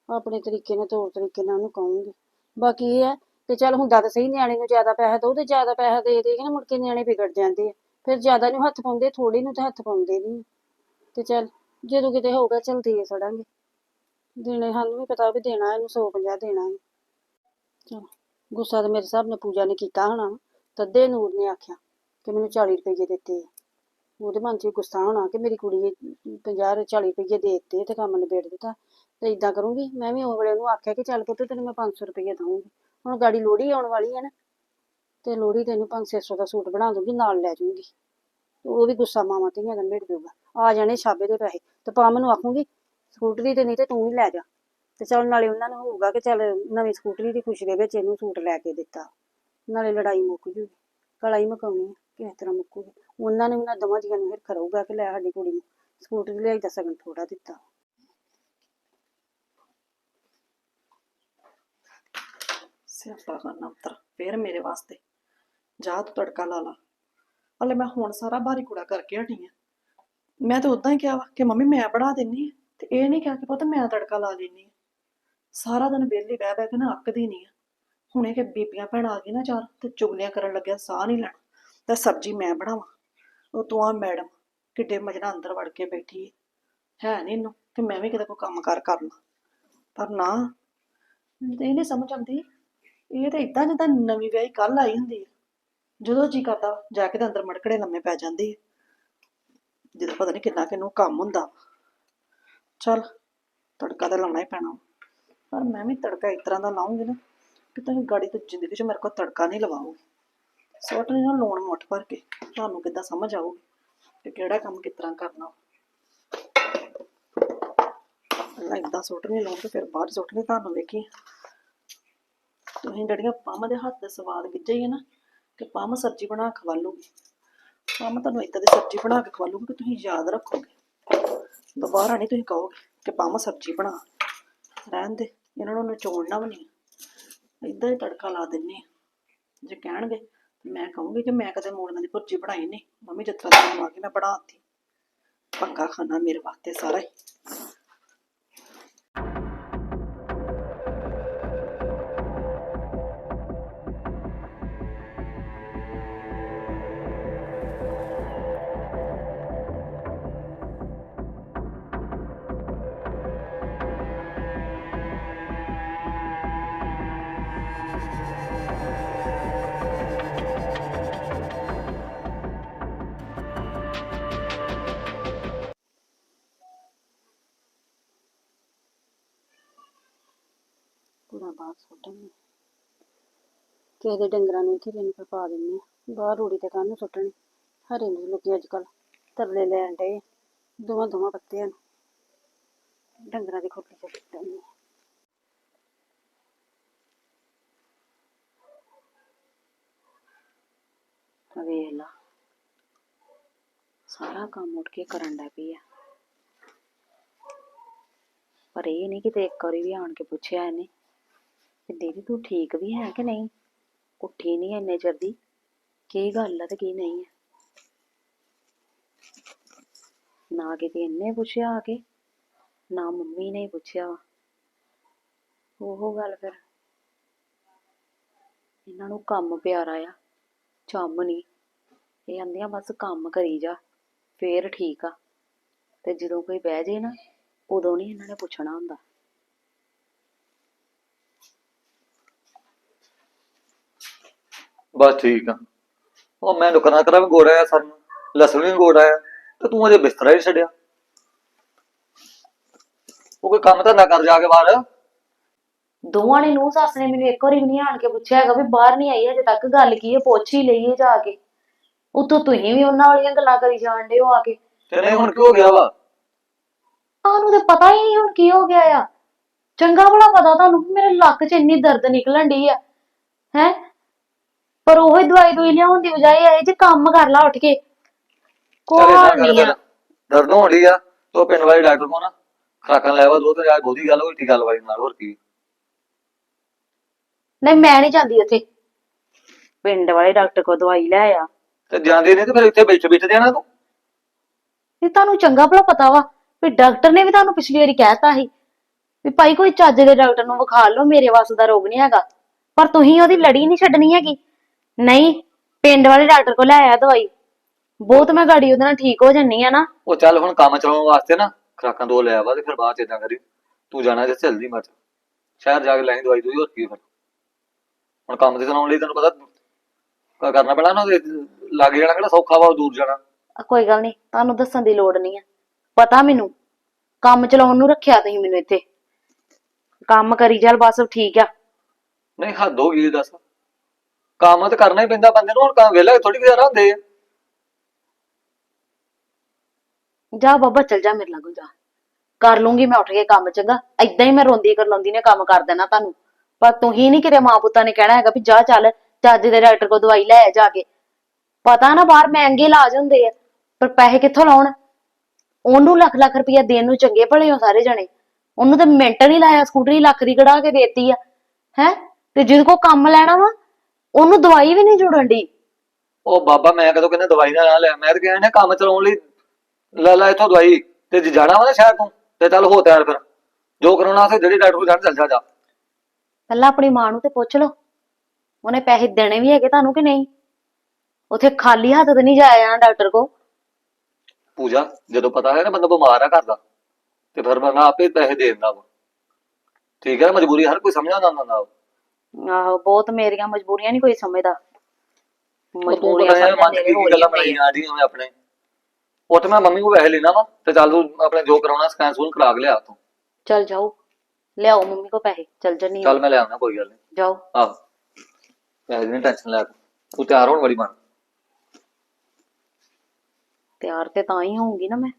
ਆਪਣੇ ਤਰੀਕੇ ਨਾਲ ਤੌਰ ਤਰੀਕੇ ਨਾਲ ਉਹਨੂੰ ਕਹੂੰਗੀ। ਬਾਕੀ ਇਹ ਹੈ ਤੇ ਚੱਲ ਹੁੰਦਾ ਤਾਂ ਸਹੀ, ਨਿਆਣੇ ਨੂੰ ਜ਼ਿਆਦਾ ਪੈਸਾ ਦੋ ਤੇ ਜ਼ਿਆਦਾ ਪੈਸਾ ਦੇ ਦੇ ਕੇ ਨਾ ਮੁੜ ਕੇ ਨਿਆਣੇ ਵਿਗੜ ਜਾਂਦੇ ਆ। ਫਿਰ ਜ਼ਿਆਦਾ ਨੂੰ ਹੱਥ ਪਾਉਂਦੇ ਥੋੜੀ ਨੂੰ ਤਾਂ ਹੱਥ ਪਾਉਂਦੇ ਨਹੀਂ ਤੇ ਚੱਲ ਜਦੋਂ ਕਿਤੇ ਹੋਊਗਾ ਚੱਲ ਦੇ ਛੜਾਂਗੇ ਦੇਣੇ ਸਾਨੂੰ ਵੀ ਪਤਾ ਵੀ ਦੇਣਾ, ਇਹਨੂੰ 150 ਦੇਣਾ ਹੈ। ਚਲ, ਗੁੱਸਾ ਤਾਂ ਮੇਰੇ ਹਿਸਾਬ ਨਾਲ ਪੂਜਾ ਨੇ ਕੀਤਾ ਹੋਣਾ ਤੱਦੇ ਨੂਰ ਨੇ ਆਖਿਆ ਕਿ ਮੈਨੂੰ 40 ਰੁਪਏ ਦਿੱਤੇ ਆ। ਉਹਦੇ ਮਨ 'ਚ ਵੀ ਗੁੱਸਾ ਹੋਣਾ ਕਿ ਮੇਰੀ ਕੁੜੀ ਨੇ 50 40 ਰੁਪਏ ਦੇ ਦਿੱਤੇ ਤੇ ਕੰਮ ਨਿਬੇੜ ਦਿੱਤਾ ਤੇ ਇਦਾਂ ਕਰੂੰਗੀ। ਮੈਂ ਵੀ ਉਹ ਵੇਲੇ ਉਹਨੂੰ ਆਖਿਆ ਕਿ ਚੱਲ ਪੁੱਤ ਤੈਨੂੰ ਮੈਂ 500 ਰੁਪਏ ਦਊਂਗੀ। ਹੁਣ ਗਾੜੀ ਲੋਹੜੀ ਆਉਣ ਵਾਲੀ ਹੈ ਨਾ, ਤੇ ਲੋਹੜੀ ਤੈਨੂੰ 500 ਦਾ ਸੂਟ ਬਣਾ ਦੂੰਗੀ ਨਾਲ ਲੈ ਜਾਊਂਗੀ। ਉਹ ਵੀ ਗੁੱਸਾ ਮਾਮਾ ਧੀਆਂ ਦਾ ਮਿਟ ਜਾਊਗਾ ਆ ਜਾਣੇ ਛਾਬੇ ਦੇ ਪੈਸੇ ਤੇ ਪਾ ਮੈਨੂੰ ਆਖੂੰਗੀ ਸਕੂਟਰੀ ਤੇ ਨਹੀਂ ਤੇ ਤੂੰ ਹੀ ਲੈ ਜਾ। ਤੇ ਚੱਲ ਨਾਲੇ ਉਹਨਾਂ ਨੂੰ ਹੋਊਗਾ ਕਿ ਚੱਲ ਨਵੀਂ ਸਕੂਟਰੀ ਦੀ ਖੁਸ਼ੀ ਦੇ ਵਿੱਚ ਇਹਨੂੰ ਸੂਟ ਲੈ ਕੇ ਦਿੱਤਾ। ਨਾਲੇ ਲੜਾਈ ਮੁੱਕ ਜੂਗੀ। ਕਲਾਈ ਮੁਕਾਉਣੀ ਆ, ਕਿਸ ਤਰ੍ਹਾਂ ਮੁੱਕੂਗੀ? ਉਹਨਾਂ ਨੇ ਉਹਨਾਂ ਦਵਾਂ ਜੀਆਂ ਨੂੰ ਹਿਰਖ ਰਹੂਗਾ ਕਿ ਲੈ ਸਾਡੀ ਕੁੜੀ ਨੂੰ। ਸਕੂਟਰੀ ਲਿਆਈ ਤਾਂ ਸਗਨ ਥੋੜਾ ਦਿੱਤਾ। ਸਿਆਪਾ ਕਰਨਾ ਉੱਤਰ ਫੇਰ ਮੇਰੇ ਵਾਸਤੇ। ਜਾ ਤੂੰ ਤੜਕਾ ਲਾ ਲਾ। ਹਲੇ ਮੈਂ ਹੁਣ ਸਾਰਾ ਬਾਰੀ ਕੂੜਾ ਕਰਕੇ ਹਟੀ ਆ। ਮੈਂ ਤਾਂ ਉਦਾਂ ਹੀ ਕਿਹਾ ਵਾ ਕਿ ਮੰਮੀ ਮੈਂ ਬਣਾ ਦਿੰਨੀ ਆ, ਤੇ ਇਹ ਨਹੀਂ ਕਿਹਾ ਕਿ ਪੁੱਤ ਮੈਂ ਤੜਕਾ ਲਾ ਲੈਣੀ ਆ। ਸਾਰਾ ਦਿਨ ਵਿਹਲੀ ਬਹਿ ਬਹਿ ਕੇ ਨਾ ਅੱਕਦੀ ਨਹੀਂ ਆ। ਹੁਣੇ ਕਿ ਬੀਬੀਆਂ ਭੈਣ ਆ ਗਈ ਨਾ ਚਾਰ, ਤੇ ਚੁਗਲੀਆਂ ਕਰਨ ਲੱਗਿਆ ਸਾਹ ਨਹੀਂ ਲੈਣਾ। ਤੇ ਸਬਜ਼ੀ ਮੈਂ ਬਣਾਵਾਂ। ਉਹ ਤੂੰ ਆ ਮੈਡਮ, ਕਿੱਡੇ ਮਜਨਾ ਅੰਦਰ ਵੜ ਕੇ ਬੈਠੀ ਹੈ ਹੈ ਨਹੀਂ ਇਹਨੂੰ ਕਿ ਮੈਂ ਵੀ ਕਿਤੇ ਕੋਈ ਕੰਮ ਕਾਰ ਕਰਨਾ ਪਰ ਨਾ, ਇਹ ਨਹੀਂ ਸਮਝ ਆਉਂਦੀ। ਇਹ ਤਾਂ ਇਦਾਂ ਜਿੱਦਾਂ ਨਵੀਂ ਵਿਆਹੀ ਕੱਲ ਆਈ ਹੁੰਦੀ ਹੈ ਜਦੋਂ ਜੀ ਕਰਦਾ ਜਾ ਕੇ ਤੇ ਅੰਦਰ ਮੜਕੜੇ ਲੰਮੇ ਪੈ ਜਾਂਦੀ ਹੈ ਜਦੋਂ ਪਤਾ ਨਹੀਂ ਕਿੰਨਾ ਕਿਨੂੰ ਕੰਮ ਹੁੰਦਾ। ਚਲ, ਤੜਕਾ ਤਾਂ ਲਾਉਣਾ ਹੀ ਪੈਣਾ। ਪਰ ਮੈਂ ਵੀ ਤੜਕਾ ਇਸ ਤਰ੍ਹਾਂ ਦਾ ਲਾਉਂਗੀ ਨਾ, ਕਿ ਤੁਸੀਂ ਗਾੜੀ ਤੋਂ ਜ਼ਿੰਦਗੀ 'ਚ ਮੇਰੇ ਕੋਲ ਤੜਕਾ ਨਹੀਂ ਲਵਾਓਗੇ। ਸੁੱਟ ਨਹੀਂ ਲੂਣ ਮੁੱਠ ਭਰ ਕੇ। ਤੁਹਾਨੂੰ ਕਿੱਦਾਂ ਸਮਝ ਆਊਗੀ ਕਿ ਕਿਹੜਾ ਕੰਮ ਕਿਸ ਤਰ੍ਹਾਂ ਕਰਨਾ ਪਹਿਲਾਂ ਇਦਾਂ ਸੁੱਟ ਨਹੀਂ ਲਾਉਂਦੇ ਫਿਰ ਬਾਅਦ ਸੁੱਟਣੀ ਤੁਹਾਨੂੰ ਵੇਖੀ ਤੁਸੀਂ ਜਿਹੜੀਆਂ ਪੰਮ ਦੇ ਹੱਥ ਦੇ ਸਵਾਦ ਗਿੱਝੇ ਹੀ ਹੈ ਨਾ ਕਿ ਪੰਮ ਸਬਜ਼ੀ ਬਣਾ ਖਵਾ ਖਵਾਲੂਗੀ। ਪੰਮ ਤੁਹਾਨੂੰ ਇਦਾਂ ਦੀ ਸਬਜ਼ੀ ਬਣਾ ਕੇ ਖਵਾਲੂਗੀ ਕਿ ਤੁਸੀਂ ਯਾਦ ਰੱਖੋਗੇ। ਦੁਬਾਰਾ ਨਹੀਂ ਤੁਸੀਂ ਕਹੋਗੇ ਕਿ ਪੰਮ ਸਬਜ਼ੀ ਬਣਾ। ਰਹਿਣ ਦੇ, ਇਹਨਾਂ ਨੂੰ ਨਚੋੜਨਾ ਵੀ ਨਹੀਂ ਇਦਾਂ ਹੀ ਤੜਕਾ ਲਾ ਦਿੰਨੇ ਆ। ਜੇ ਕਹਿਣਗੇ ਮੈਂ ਕਹੂੰਗੀ ਕਿ ਮੈਂ ਕਦੇ ਮੂਲੀਆਂ ਦੀ ਭੁਰਜੀ ਬਣਾਈ ਨਹੀਂ ਮੰਮੀ ਜਿਸ ਤਰ੍ਹਾਂ ਦੀ ਬਣਾ ਕੇ ਮੈਂ ਬਣਾਤੀ। ਪੰਗਾ ਖਾਣਾ ਮੇਰੇ ਵਾਸਤੇ ਸਾਰਾ ਹੀ। ਪੂਰਾ ਬਾਹਰ ਸੁੱਟਣੀ ਕਿਸੇ ਦੇ ਡੰਗਰਾਂ ਨੂੰ ਇੱਥੇ ਰਿੰਨ ਪਾ ਦਿੰਦੇ ਆ। ਬਾਹਰ ਰੂੜੀ ਤੇ ਕਾਹਨੂੰ ਸੁੱਟਣੀ? ਹਰੇ ਨੂੰ ਲੋਕੀ ਅੱਜ ਕੱਲ ਤਰਲੇ ਲੈਣ ਡਏ ਦੋਵਾਂ ਦੋਵਾਂ ਪੱਤਿਆਂ ਨੂੰ। ਡੰਗਰਾਂ ਦੀ ਖੋਪੜੀ ਚ ਸੁੱਟਣੀ ਆ। ਆ ਵੇਖ ਲਾ। ਸਾਰਾ ਕੰਮ ਉੱਠ ਕੇ ਕਰਨ ਲੱਗ ਪਈ ਆ। ਪਰ ਇਹ ਨਹੀਂ ਕਿਤੇ ਇੱਕ ਵਾਰੀ ਵੀ ਆਣ ਕੇ ਪੁੱਛਿਆ ਇਹਨੇ। ਤੇ ਦੀਦੀ ਤੂੰ ਠੀਕ ਵੀ ਹੈ ਕਿ ਨਹੀਂ? ਉੱਠੀ ਨਹੀਂ ਇੰਨੇ ਚਿਰ ਦੀ। ਕੀ ਗੱਲ ਆ ਤੇ ਕੀ ਨਹੀਂ ਹੈ ਨਾ ਕਿਤੇ ਇਹਨੇ ਪੁੱਛਿਆ ਆ ਕੇ, ਨਾ ਮੰਮੀ ਨੇ ਪੁੱਛਿਆ। ਵਾ। ਉਹ ਗੱਲ ਫਿਰ। ਇਹਨਾਂ ਨੂੰ ਕੰਮ ਪਿਆਰਾ ਆ, ਚੰਮ ਨਹੀਂ ਇਹ ਆਂਦੀਆਂ ਬਸ ਕੰਮ ਕਰੀ ਜਾ, ਫੇਰ ਠੀਕ ਆ। ਤੇ ਜਦੋਂ ਕੋਈ ਬਹਿ ਜੇ ਨਾ, ਉਦੋਂ ਨਹੀਂ ਇਹਨਾਂ ਨੇ ਪੁੱਛਣਾ ਹੁੰਦਾ। ਬਸ ਠੀਕ ਆ। ਉਹ ਮੈਂ ਦੁਕਾਨਾਂ ਕਰਾਂ ਵੀ ਗੋੜਾ ਆ ਸਰ ਨੂੰ ਲਸਣ ਵੀ ਗੋੜਾ ਆ ਤੇ ਤੂੰ ਅਜੇ ਬਿਸਤਰਾ ਹੀ ਛੱਡਿਆ। ਉਹ ਕੋਈ ਕੰਮ ਤਾਂ ਨਾ ਕਰ ਜਾ ਕੇ ਬਾਹਰ। ਦੋਵਾਂ ਨੇ ਨੂੰ ਸੱਸ ਨੇ ਮੈਨੂੰ ਇੱਕ ਵਾਰੀ ਵੀ ਨਹੀਂ ਆਣ ਕੇ ਪੁੱਛਿਆ ਹੈਗਾ ਵੀ ਬਾਹਰ ਨਹੀਂ ਆਈ ਅਜੇ ਤੱਕ ਗੱਲ ਕੀ ਹੈ ਪੁੱਛ ਹੀ ਲਈਏ ਜਾ ਕੇ। ਉਤੋਂ ਤੁਸੀਂ ਵੀ ਉਹਨਾਂ ਵਾਲੀਆਂ ਗੱਲਾਂ ਕਰੀ ਜਾਣ ਡੇ ਹੋ ਆ ਕੇ। ਤੇਰੇ ਹੁਣ ਕੀ ਹੋ ਗਿਆ ਵਾ? ਤੁਹਾਨੂੰ ਤੇ ਪਤਾ ਹੀ ਨਹੀਂ ਹੁਣ ਕੀ ਹੋ ਗਿਆ ਆ। ਚੰਗਾ ਭਲਾ ਪਤਾ ਤੁਹਾਨੂੰ ਮੇਰੇ ਲੱਕ 'ਚ ਇੰਨੀ ਦਰਦ ਨਿਕਲਣ ਡਈ ਆ। ਹੈ? ਪਰ ਉਹੀ ਦਵਾਈ ਦਵਾਈ ਲਿਆਉਣ ਦੀ ਬਜਾਏ ਇਹ ਜੇ ਕੰਮ ਕਰ ਲਾ ਉੱਠ ਕੇ। ਕਰ ਨਹੀਂ। ਆ। ਦਰਦ ਹੋਣ ਡਈ ਆ ਤੋ ਪਿੰਡ ਵਾਲੇ ਡਾਕਟਰ ਕੋਲ ਨਾ ਖਰਾਕਾਂ ਲੈ ਵਾ ਦੋ ਤੇ ਯਾਰ ਬਹੁਤੀ ਗੱਲ ਹੋਈ ਟੀ ਗੱਲ ਵਾਲੀ ਨਾਲ ਹੋਰ ਕੀ। ਨਹੀਂ ਮੈਂ ਨਹੀਂ ਜਾਂਦੀ ਉੱਥੇ। ਪਿੰਡ ਵਾਲੇ ਡਾਕਟਰ ਕੋਲ ਦਵਾਈ ਲੈ ਆ। ਤੇ ਜਾਂਦੇ ਨੇ ਤੇ ਫਿਰ ਇੱਥੇ ਵਿੱਚ ਵਿੱਚ ਦੇਣਾ ਤੂੰ? ਇਹ ਤੁਹਾਨੂੰ ਚੰਗਾ ਭਲਾ ਪਤਾ ਵਾ ਵੀ ਡਾਕਟਰ ਨੇ ਵੀ ਤੁਹਾਨੂੰ ਪਿਛਲੀ ਵਾਰੀ ਕਹਿਤਾ ਸੀ ਵੀ ਭਾਈ ਕੋਈ ਚੱਜ ਦੇ ਡਾਕਟਰ ਨੂੰ ਵਿਖਾ ਲਓ ਮੇਰੇ ਵੱਸ ਦਾ ਰੋਗ ਨਹੀਂ ਹੈਗਾ। ਪਰ ਤੁਸੀਂ ਉਹਦੀ ਲੜੀ ਨਹੀਂ ਛੱਡਣੀ ਹੈਗੀ। ਨਹੀਂ ਪਿੰਡ ਵਾਲੇ ਡਾਕਟਰ ਕੋਲ ਲੈ ਆਇਆ ਦਵਾਈ। ਬਹੁਤ ਮੈਂ ਗਾੜੀ ਉਹਦੇ ਨਾਲ ਠੀਕ ਹੋ ਜੰਨੀ ਆ ਨਾ। ਉਹ ਚੱਲ ਹੁਣ ਕੰਮ ਚਲਾਉਣ ਵਾਸਤੇ ਨਾ ਖਰਾਕਾਂ ਦੋ ਲੈ ਆਵਾ ਤੇ ਫਿਰ ਬਾਅਦ ਚ ਏਦਾਂ ਕਰੀ। ਤੂੰ ਜਾਣਾ ਜੇ ਜਲਦੀ ਮਰ ਸ਼ਹਿਰ ਜਾ ਕੇ ਲੈਣੀ ਦਵਾਈ ਦੂਈ ਹੋਰ ਕੀ ਫਿਰ। ਹੁਣ ਕੰਮ ਤੇ ਚਲਾਉਣ ਲਈ ਤੈਨੂੰ ਪਤਾ ਕ- ਕਰਨਾ ਪੈਣਾ ਨਾ ਉਹਦੇ ਲੱਗ ਜਾਣਾ ਕਿਹੜਾ ਸੌਖਾ ਵਾ ਦੂਰ ਜਾਣਾ। ਆ ਕੋਈ ਗੱਲ ਨਹੀਂ ਤੁਹਾਨੂੰ ਦੱਸਣ ਦੀ ਲੋੜ ਨਹੀਂ ਆ। ਪਤਾ ਮੈਨੂੰ ਕੰਮ ਚਲਾਉਣ ਨੂੰ ਰੱਖਿਆ ਤੁਸੀਂ ਮੈਨੂੰ ਇੱਥੇ। ਕੰਮ ਕਰੀ ਚੱਲ ਬਸ ਠੀਕ ਆ। ਨਹੀਂ ਹੱਦ ਹੋ ਗਈ ਦੱਸ। ਕੰਮ ਤਾਂ ਕਰਨਾ ਹੀ ਪੈਂਦਾ ਬੰਦੇ ਨੂੰ, ਹੁਣ ਕੰਮ ਵਿਹਲਾ ਥੋੜੀ ਗੁਜ਼ਾਰਾ ਹੁੰਦੇ ਆ। ਜਾ ਬਾਬਾ, ਚੱਲ ਜਾ ਮੇਰੇ ਲਾਗੋਂ ਜਾ। ਕਰ ਲੂੰਗੀ ਮੈਂ ਉੱਠ ਕੇ ਕੰਮ, ਚੰਗਾ। ਏਦਾਂ ਹੀ ਮੈਂ ਰੋਂਦੀ ਕਰ ਲਾਉਂਦੀ ਨੇ ਕੰਮ ਕਰ ਦੇਣਾ ਤੁਹਾਨੂੰ। ਪਰ ਤੁਸੀਂ ਨਹੀਂ ਕਿਤੇ ਮਾਂ ਪੁੱਤਾਂ ਨੇ ਕਹਿਣਾ ਹੈਗਾ ਵੀ ਜਾ ਚੱਲ, ਚੱਜ ਦੇ ਡਾਕਟਰ ਕੋਲ ਦਵਾਈ ਲੈ ਆ ਜਾ ਕੇ। ਪਤਾ ਨਾ ਬਾਹਰ ਮਹਿੰਗੇ ਇਲਾਜ ਹੁੰਦੇ ਆ, ਪਰ ਪੈਸੇ ਕਿੱਥੋਂ ਲਾਉਣ? ਉਹਨੂੰ ਲੱਖ ਲੱਖ ਰੁਪਇਆ ਦੇਣ ਨੂੰ ਚੰਗੇ ਭਲੇ ਹੋ ਸਾਰੇ ਜਣੇ। ਉਹਨੂੰ ਤਾਂ ਮਿੰਟ ਨਹੀਂ ਲਾਇਆ, ਸਕੂਟਰੀ ਲੱਖ ਦੀ ਕਢਾ ਕੇ ਦੇਤੀ ਆ। ਹੈ? ਤੇ ਜਿਹਦੇ ਕੋ ਕੰਮ ਲੈਣਾ ਵਾ ਉਹਨੂੰ ਦਵਾਈ ਵੀ ਨਹੀਂ ਜੁੜਨ ਦੀ ਉਹ ਬਾਬਾ ਮੈਂ ਕਦੋਂ ਕਹਿੰਦਾ ਦਵਾਈ ਨਾ ਲੈ ਮੈਂ ਤਾਂ ਕਹਿੰਦਾ ਕੰਮ ਚਲਾਉਣ ਲਈ ਲੈ ਲੈ ਇੱਥੋਂ ਦਵਾਈ। ਤੇ ਜੇ ਜਾਣਾ ਵਾ ਨਾ ਸ਼ਹਿਰ ਤੋਂ ਤੇ ਚੱਲ ਹੋ ਤਿਆਰ ਫਿਰ। ਜੋ ਕਰਾਉਣਾ ਉੱਥੇ ਜਿਹੜੇ ਡਾਕਟਰ ਕੋਲ ਜਾਣ ਚੱਲ ਜਾ ਜਾ। ਪਹਿਲਾਂ ਆਪਣੀ ਮਾਂ ਨੂੰ ਤੇ ਪੁੱਛ ਲਓ। ਉਹਨੇ ਪੈਸੇ ਦੇਣੇ ਵੀ ਹੈਗੇ ਤੁਹਾਨੂੰ ਕਿ ਨਹੀਂ? ਉਥੇ ਖਾਲੀ ਹੱਥ ਤੇ ਨਹੀਂ ਜਾਇਆ ਜਾਣਾ ਡਾਕਟਰ ਕੋ ਪੂਜਾ ਜਦੋਂ ਪਤਾ ਹੈ ਨਾ ਬੰਦਾ ਬਿਮਾਰ ਆ ਘਰ ਦਾ ਤੇ ਫਿਰ ਬੰਦਾ ਆਪੇ ਪੈਸੇ ਦੇ ਦਿੰਦਾ ਵਾ। ਠੀਕ ਹੈ ਮਜਬੂਰੀ ਹਰ ਕੋਈ ਸਮਝਦਾ ਹੁੰਦਾ ਵਾ। ਆਹੋ ਬਹੁਤ ਮੇਰੀਆਂ ਮਜਬੂਰੀਆਂ ਨਹੀਂ ਕੋਈ ਸਮਝਦਾ। ਉਹ ਤੂੰ ਮਜਬੂਰੀਆਂ ਪਤਾ ਹੈ ਮਨ ਸਮਝਣ ਕੀ ਦੇ ਕੀ ਗੱਲਾਂ ਬਣਾਈਆਂ ਆ ਰਹੀਆਂ ਮੈਂ ਆਪਣੇ ਉੱਥੇ ਮੈਂ ਮੰਮੀ ਕੋਲ ਪੈਸੇ ਲੈਣਾ ਵਾ ਤੇ ਚੱਲ ਤੂੰ ਆਪਣੇ ਜੋ ਕਰਾਉਣਾ ਸਕੈਨ ਸਕੂਨ ਕਰਾ ਕੇ ਲਿਆ ਤੂੰ ਚੱਲ ਜਾਓ। ਲਿਆਓ ਮੰਮੀ ਕੋ ਪੈਸੇ ਚੱਲ ਜੰਨੀ ਚੱਲ ਮੈਂ ਲੈ ਆਉਣਾ ਕੋਈ ਗੱਲ ਨਹੀਂ ਜਾਓ। ਆਹ। ਪੈਸੇ ਦੀ ਟੈਨਸ਼ਨ ਲੈ ਤੂੰ। ਤੂੰ ਤਿਆਰ ਹੋਣ ਵਾਲੀ ਬਣ। ਤਿਆਰ ਤੇ ਤਾਂ ਹੀ ਹੋਊਂਗੀ ਨਾ ਮੈਂ।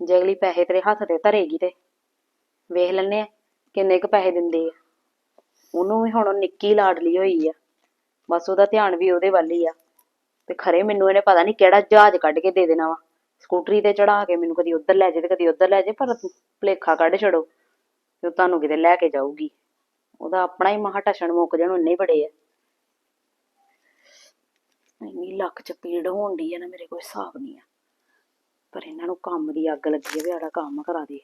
ਜੇ ਅਗਲੀ ਪੈਸੇ ਤੇਰੇ ਹੱਥ ਤੇ ਧਰੇਗੀ ਤੇ। ਵੇਖ ਲੈਨੇ ਆ ਕਿੰਨੇ ਕੁ ਪੈਸੇ ਦਿੰਦੇ ਆ। ਉਹਨੂੰ ਵੀ ਹੁਣ ਨਿੱਕੀ ਲਾਡਲੀ ਹੋਈ ਆ। ਬਸ ਉਹਦਾ ਧਿਆਨ ਵੀ ਉਹਦੇ ਵੱਲ ਹੀ ਆ। ਤੇ ਖਰੇ ਮੈਨੂੰ ਇਹਨੇ ਪਤਾ ਨਹੀਂ ਕਿਹੜਾ ਜਹਾਜ਼ ਕੱਢ ਕੇ ਦੇ ਦੇਣਾ ਵਾ। ਸਕੂਟਰੀ ਤੇ ਚੜਾ ਕੇ ਮੈਨੂੰ ਕਦੀ ਉੱਧਰ ਲੈ ਜੇ ਤੇ ਕਦੀ ਉੱਧਰ ਲੈ ਜੇ, ਪਰ ਭੁਲੇਖਾ ਕੱਢ ਛੜੋ ਤੇ ਤੁਹਾਨੂੰ ਕਿਤੇ ਲੈ ਕੇ ਜਾਊਗੀ। ਉਹਦਾ ਆਪਣਾ ਹੀ ਮਹਾ ਟਸ਼ਣ ਮੁੱਕ ਜਾਣ, ਉਹਨੇ ਹੀ ਬੜੇ ਆ। ਇੰਨੀ ਲੱਕ ਚ ਪੀੜ ਹੋਣ ਡਈ ਆ ਨਾ, ਮੇਰੇ ਕੋਈ ਹਿਸਾਬ ਨਹੀਂ ਆ। ਪਰ ਇਹਨਾਂ ਨੂੰ ਕੰਮ ਦੀ ਅੱਗ ਲੱਗੀ ਆ ਵੀ ਆੜਾ ਕੰਮ ਕਰਾ ਦੇ।